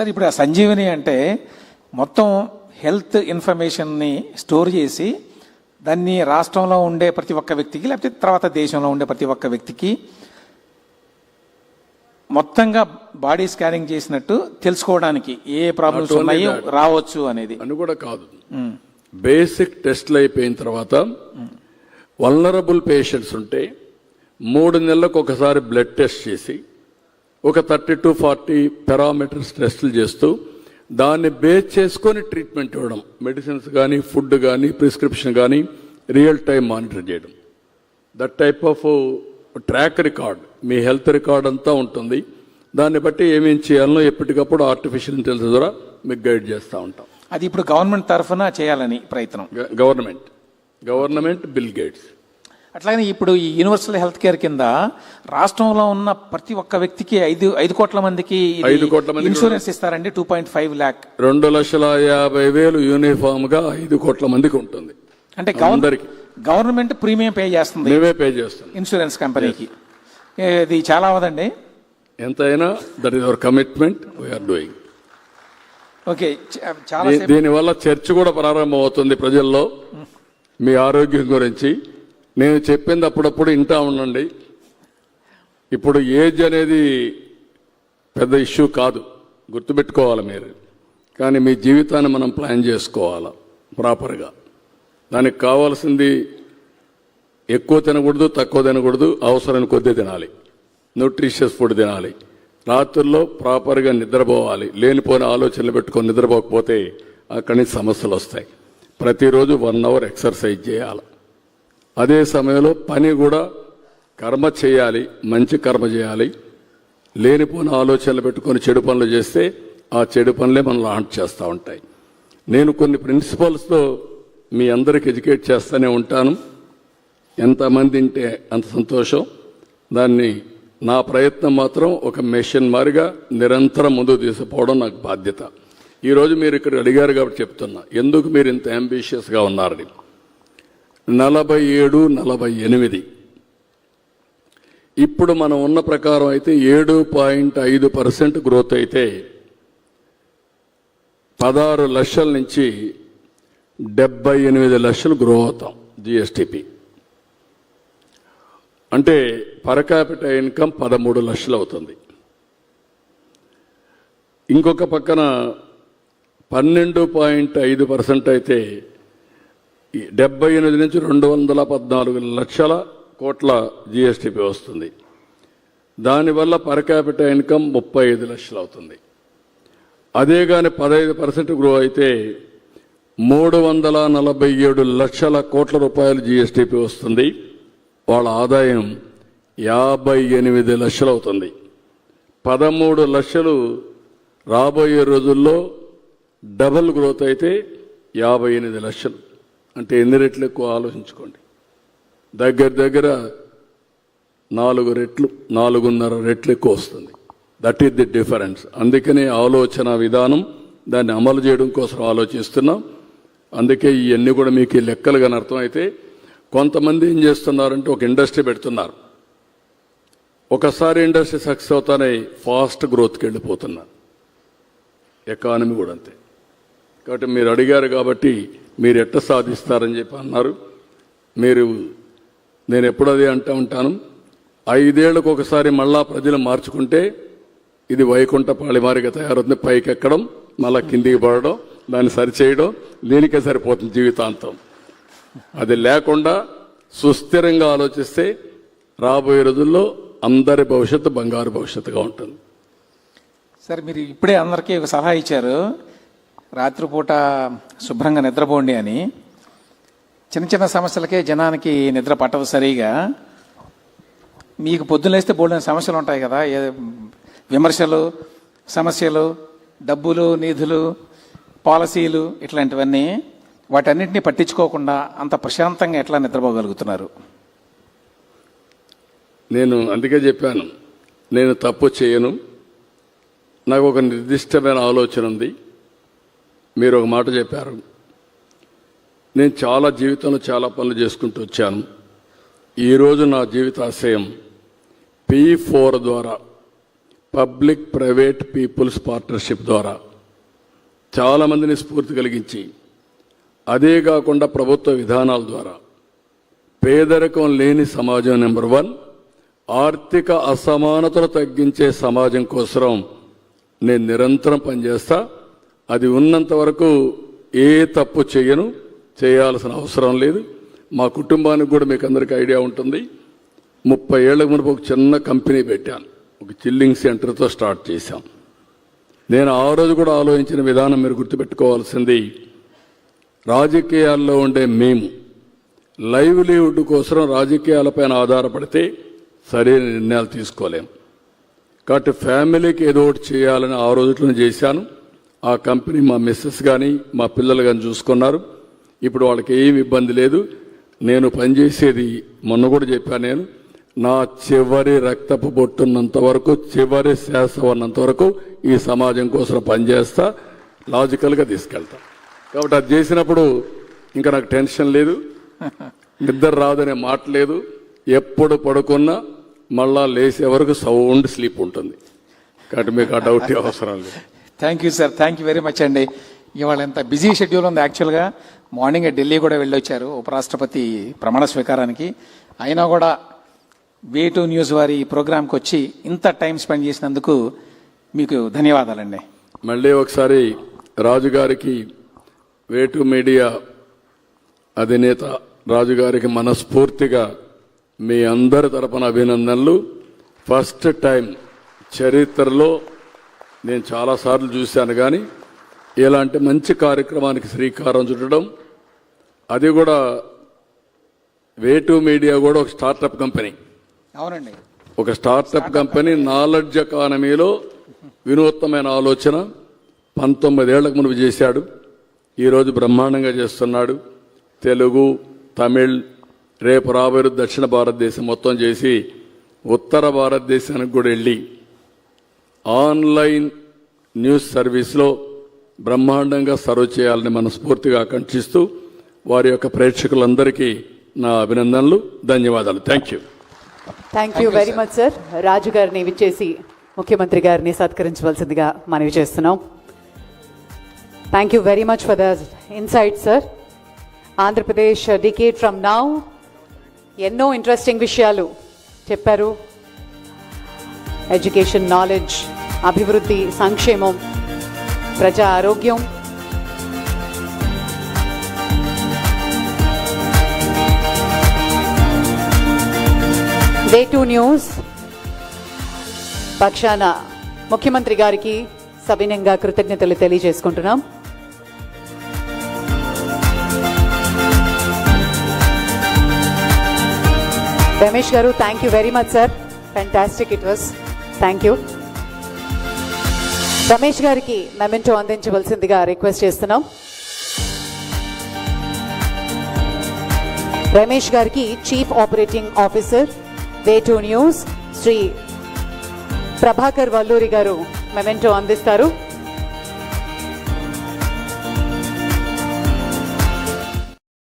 Sir ఇప్పుడు ఆ సంజీవని అంటే మొత్తం హెల్త్ ఇన్ఫర్మేషన్ని స్టోర్ చేసి దాన్ని రాష్ట్రంలో ఉండే ప్రతి ఒక్క వ్యక్తికి లేకపోతే తర్వాత దేశంలో ఉండే ప్రతి ఒక్క వ్యక్తికి మొత్తంగా బాడీ స్కానింగ్ చేసినట్టు తెలుసుకోవడానికి ఏ ప్రాబ్లమ్స్ ఉన్నాయో. రావచ్చు అనేది. అని కూడా కాదు. బేసిక్ టెస్ట్లు అయిపోయిన తర్వాత వల్నరబుల్ పేషెంట్స్ ఉంటే మూడు నెలలకు ఒకసారి బ్లడ్ టెస్ట్ చేసి ఒక థర్టీ టు ఫార్టీ పారామీటర్స్ టెస్టులు చేస్తూ దాన్ని బేస్ చేసుకొని ట్రీట్మెంట్ ఇవ్వడం. మెడిసిన్స్ కానీ ఫుడ్ కానీ ప్రిస్క్రిప్షన్ కానీ రియల్ టైం మానిటర్ చేయడం. That type of track record. Me health record అంతా ఉంటుంది. దాన్ని బట్టి ఏమేం చేయాలనో ఎప్పటికప్పుడు ఆర్టిఫిషియల్ ఇంటెలిజెన్స్ ద్వారా మీకు గైడ్ చేస్తూ ఉంటాం. అది ఇప్పుడు గవర్నమెంట్ తరఫున చేయాలని ప్రయత్నం. గవర్నమెంట్. గవర్నమెంట్ బిల్ గేట్స్ అట్లాగే ఇప్పుడు ఈ యూనివర్సల్ హెల్త్ కేర్ కింద రాష్ట్రంలో ఉన్న ప్రతి ఒక్క వ్యక్తికి ఐదు ఐదు కోట్ల మందికి ఐదు కోట్ల మందికి ఇన్సూరెన్స్ ఇస్తారండి. టూ పాయింట్ ఫైవ్ ల్యాక్ రెండు లక్షల యాభై వేలు యూనిఫామ్గా ఐదు కోట్ల మందికి ఉంటుంది. అంటే గవర్న- అందరికి. గవర్నమెంట్ ప్రీమియం పే చేస్తుంది. మేమే పే చేస్తాం ఇన్సూరెన్స్ కంపెనీకి. ఇది చాలా అవదండి ఎంతైనా that is our commitment we're doing okay చాలా దీనివల్ల చర్చ కూడా ప్రారంభం అవుతుంది ప్రజల్లో. మీ ఆరోగ్యం గురించి. నేను చెప్పింది అప్పుడప్పుడు వింటా ఉండండి. ఇప్పుడు ఏజ్ అనేది పెద్ద ఇష్యూ కాదు. గుర్తుపెట్టుకోవాలి మీరు. కానీ మీ జీవితాన్ని మనం ప్లాన్ చేసుకోవాలి? ప్రాపర్గా. దానికి కావాల్సింది ఎక్కువ తినకూడదు తక్కువ తినకూడదు అవసరం కొద్దీ తినాలి. న్యూట్రిషియస్ ఫుడ్ తినాలి. రాత్రుల్లో ప్రాపర్గా నిద్రపోవాలి. లేనిపోయిన ఆలోచనలు పెట్టుకొని నిద్రపోకపోతే అక్కడి నుంచి సమస్యలు వస్తాయి. ప్రతిరోజు వన్ అవర్ ఎక్సర్సైజ్ చేయాలి? అదే సమయంలో పని కూడా కర్మ చేయాలి మంచి కర్మ చేయాలి. లేనిపోయిన ఆలోచనలు పెట్టుకొని చెడు పనులు చేస్తే ఆ చెడు పనులే మనం లాంచ్ చేస్తూ ఉంటాయి. నేను కొన్ని ప్రిన్సిపల్స్తో మీ అందరికి ఎడ్యుకేట్ చేస్తూనే ఉంటాను. ఎంతమంది ఉంటే అంత సంతోషం. దాన్ని నా ప్రయత్నం మాత్రం ఒక మెషిన్ మారిగా నిరంతరం ముందు తీసుకుపోవడం నాకు బాధ్యత. ఈరోజు మీరు ఇక్కడ అడిగారు కాబట్టి చెప్తున్నా. ఎందుకు మీరు ఇంత అంబిషియస్గా ఉన్నారని? నలభై ఏడు నలభై ఎనిమిది. ఇప్పుడు మనం ఉన్న ప్రకారం అయితే ఏడు పాయింట్ ఐదు పర్సెంట్ గ్రోత్ అయితే పదహారు లక్షల నుంచి డెబ్బై ఎనిమిది లక్షలు గ్రో అవుతాం జిఎస్టిపి. అంటే పర్ ఇన్కమ్ పదమూడు లక్షలు అవుతుంది. ఇంకొక పక్కన పన్నెండు పాయింట్ ఐదు పర్సెంట్ అయితే డెబ్బై ఎనిమిది నుంచి రెండు వందల పద్నాలుగు లక్షల కోట్ల జిఎస్టిపి వస్తుంది. దానివల్ల పర్ క్యాపిటల్ ఇన్కమ్ ముప్పై ఐదు లక్షలు అవుతుంది. అదే కానీ పదహైదు పర్సెంట్ గ్రో అయితే మూడు వందల నలభై ఏడు లక్షల కోట్ల రూపాయలు జిఎస్టిపి వస్తుంది. వాళ్ళ ఆదాయం యాభై ఎనిమిది లక్షలు అవుతుంది. పదమూడు లక్షలు రాబోయే రోజుల్లో డబుల్ గ్రోత్ అయితే యాభై ఎనిమిది లక్షలు. అంటే ఎన్ని రెట్లు ఎక్కువ ఆలోచించుకోండి. దగ్గర దగ్గర నాలుగు రెట్లు నాలుగున్నర రెట్లు ఎక్కువ వస్తుంది. దట్ ఈస్ ది డిఫరెన్స్ అందుకనే ఆలోచన విధానం దాన్ని అమలు చేయడం కోసం ఆలోచిస్తున్నాం. అందుకే ఇవన్నీ కూడా మీకు ఈ లెక్కలు కానీ అర్థమైతే కొంతమంది ఏం చేస్తున్నారంటే ఒక ఇండస్ట్రీ పెడుతున్నారు. ఒకసారి ఇండస్ట్రీ సక్సెస్ అవుతానే ఫాస్ట్ గ్రోత్కి వెళ్ళిపోతున్నారు. ఎకానమీ కూడా అంతే. కాబట్టి మీరు అడిగారు కాబట్టి మీరు ఎట్ట సాధిస్తారని చెప్పి అన్నారు. మీరు నేను ఎప్పుడు అదే అంటూ ఉంటాను. ఐదేళ్ళకు ఒకసారి మళ్ళా ప్రజలు మార్చుకుంటే ఇది వైకుంఠ పాళిమారిగా తయారవుతుంది. పైకి ఎక్కడం మళ్ళా కిందికి పడడం దాన్ని సరిచేయడం దీనికే సరిపోతుంది జీవితాంతం. అది లేకుండా సుస్థిరంగా ఆలోచిస్తే రాబోయే రోజుల్లో అందరి భవిష్యత్తు బంగారు భవిష్యత్తుగా ఉంటుంది. సార్ మీరు ఇప్పుడే అందరికీ ఒక సలహా ఇచ్చారు. రాత్రిపూట శుభ్రంగా నిద్రపోండి అని చిన్న చిన్న సమస్యలకే జనానికి నిద్ర పట్టదు సరిగా. మీకు పొద్దున్నేస్తే బోల్డెన్ సమస్యలు ఉంటాయి కదా. ఏ- విమర్శలు సమస్యలు డబ్బులు నిధులు పాలసీలు ఇట్లాంటివన్నీ వాటన్నిటిని పట్టించుకోకుండా అంత ప్రశాంతంగా ఎట్లా నిద్రపోగలుగుతున్నారు? నేను అందుకే చెప్పాను నేను తప్పు చేయను. నాకు ఒక నిర్దిష్టమైన ఆలోచన ఉంది. మీరు ఒక మాట చెప్పారు. నేను చాలా జీవితంలో చాలా పనులు చేసుకుంటూ వచ్చాను. ఈరోజు నా జీవితాశయం పి ఫోర్ ద్వారా పబ్లిక్ ప్రైవేట్ పీపుల్స్ పార్ట్నర్షిప్ ద్వారా చాలామందిని స్ఫూర్తి కలిగించి అదే కాకుండా ప్రభుత్వ విధానాల ద్వారా పేదరికం లేని సమాజం నెంబర్ వన్ ఆర్థిక అసమానతలు తగ్గించే సమాజం కోసం నేను నిరంతరం పనిచేస్తా. అది ఉన్నంత వరకు ఏ తప్పు చేయను చేయాల్సిన అవసరం లేదు. మా కుటుంబానికి కూడా మీకు అందరికీ ఐడియా ఉంటుంది. ముప్పై ఏళ్ళ మునుపు ఒక చిన్న కంపెనీ పెట్టాను. ఒక చిల్లింగ్ సెంటర్తో స్టార్ట్ చేశాం. నేను ఆ రోజు కూడా ఆలోచించిన విధానం మీరు గుర్తుపెట్టుకోవాల్సింది రాజకీయాల్లో ఉండే మేము లైవ్లీవుడ్ కోసం రాజకీయాలపైన ఆధారపడితే సరైన నిర్ణయాలు తీసుకోలేం. కాబట్టి ఫ్యామిలీకి ఏదో ఒకటి చేయాలని ఆ రోజులను చేశాను. ఆ కంపెనీ మా మిస్సెస్ కానీ మా పిల్లలు కానీ చూసుకున్నారు. ఇప్పుడు వాళ్ళకి ఏమి ఇబ్బంది లేదు. నేను పనిచేసేది మొన్న కూడా చెప్పాను నేను నా చివరి రక్తపు బొట్టున్నంత వరకు చివరి శ్వాస ఉన్నంత వరకు ఈ సమాజం కోసం పనిచేస్తా లాజికల్గా తీసుకెళ్తా. కాబట్టి అది చేసినప్పుడు ఇంకా నాకు టెన్షన్ లేదు. నిద్ర రాదనే మాట లేదు. ఎప్పుడు పడుకున్నా మళ్ళా లేసే వరకు సౌండ్ స్లీప్ ఉంటుంది. కాబట్టి మీకు ఆ డౌట్ అవసరం లేదు. Thank you sir thank you very much అండి. ఇవాళ ఎంత బిజీ షెడ్యూల్ ఉంది యాక్చువల్గా మార్నింగ్ ఢిల్లీ కూడా వెళ్ళొచ్చారు ఉపరాష్ట్రపతి ప్రమాణ స్వీకారానికి. అయినా కూడా వే టూ న్యూస్ వారి ఈ ప్రోగ్రాంకి వచ్చి ఇంత టైం స్పెండ్ చేసినందుకు మీకు ధన్యవాదాలండి. మళ్ళీ ఒకసారి రాజుగారికి టూ మీడియా అధినేత రాజుగారికి మనస్ఫూర్తిగా మీ అందరి తరపున అభినందనలు. ఫస్ట్ టైం చరిత్రలో నేను చాలాసార్లు చూశాను కానీ ఇలాంటి మంచి కార్యక్రమానికి శ్రీకారం చుట్టడం అది కూడా వేటు మీడియా కూడా ఒక స్టార్టప్ కంపెనీ. అవునండి. ఒక స్టార్టప్ కంపెనీ నాలెడ్జ్ ఎకానమీలో వినూత్నమైన ఆలోచన పంతొమ్మిదేళ్ళకు మునుపు చేశాడు. ఈరోజు బ్రహ్మాండంగా చేస్తున్నాడు. తెలుగు తమిళ్ రేపు రాబోయే దక్షిణ భారతదేశం మొత్తం చేసి ఉత్తర భారతదేశానికి కూడా వెళ్ళి ఆన్లైన్ న్యూస్ సర్వీస్లో బ్రహ్మాండంగా సర్వ్ చేయాలని మనస్ఫూర్తిగా ఆకాంక్షిస్తూ వారి యొక్క ప్రేక్షకులందరికీ నా అభినందనలు ధన్యవాదాలు. Thank you thank you very much sir Raju గారిని విచ్చేసి ముఖ్యమంత్రి గారిని సత్కరించవలసిందిగా మనవి చేస్తున్నాం. Thank you very much for the insight sir Andhra Pradesh decade from now. ఎన్నో ఇంట్రెస్టింగ్ విషయాలు చెప్పారు. ఎడ్యుకేషన్ నాలెడ్జ్ అభివృద్ధి సంక్షేమం ప్రజా ఆరోగ్యం. Day two news. పక్షాన ముఖ్యమంత్రి గారికి సవినయంగా కృతజ్ఞతలు తెలియజేసుకుంటున్నాం. రమేష్ గారు thank you very much sir fantastic it was thank you Ramesh గారికి మెమెంటో అందించవలసిందిగా రిక్వెస్ట్ చేస్తున్నాం. రమేష్ గారికి chief operating officer way two news Shri Prabhakar Valluri గారు మెమెంటో అందిస్తారు.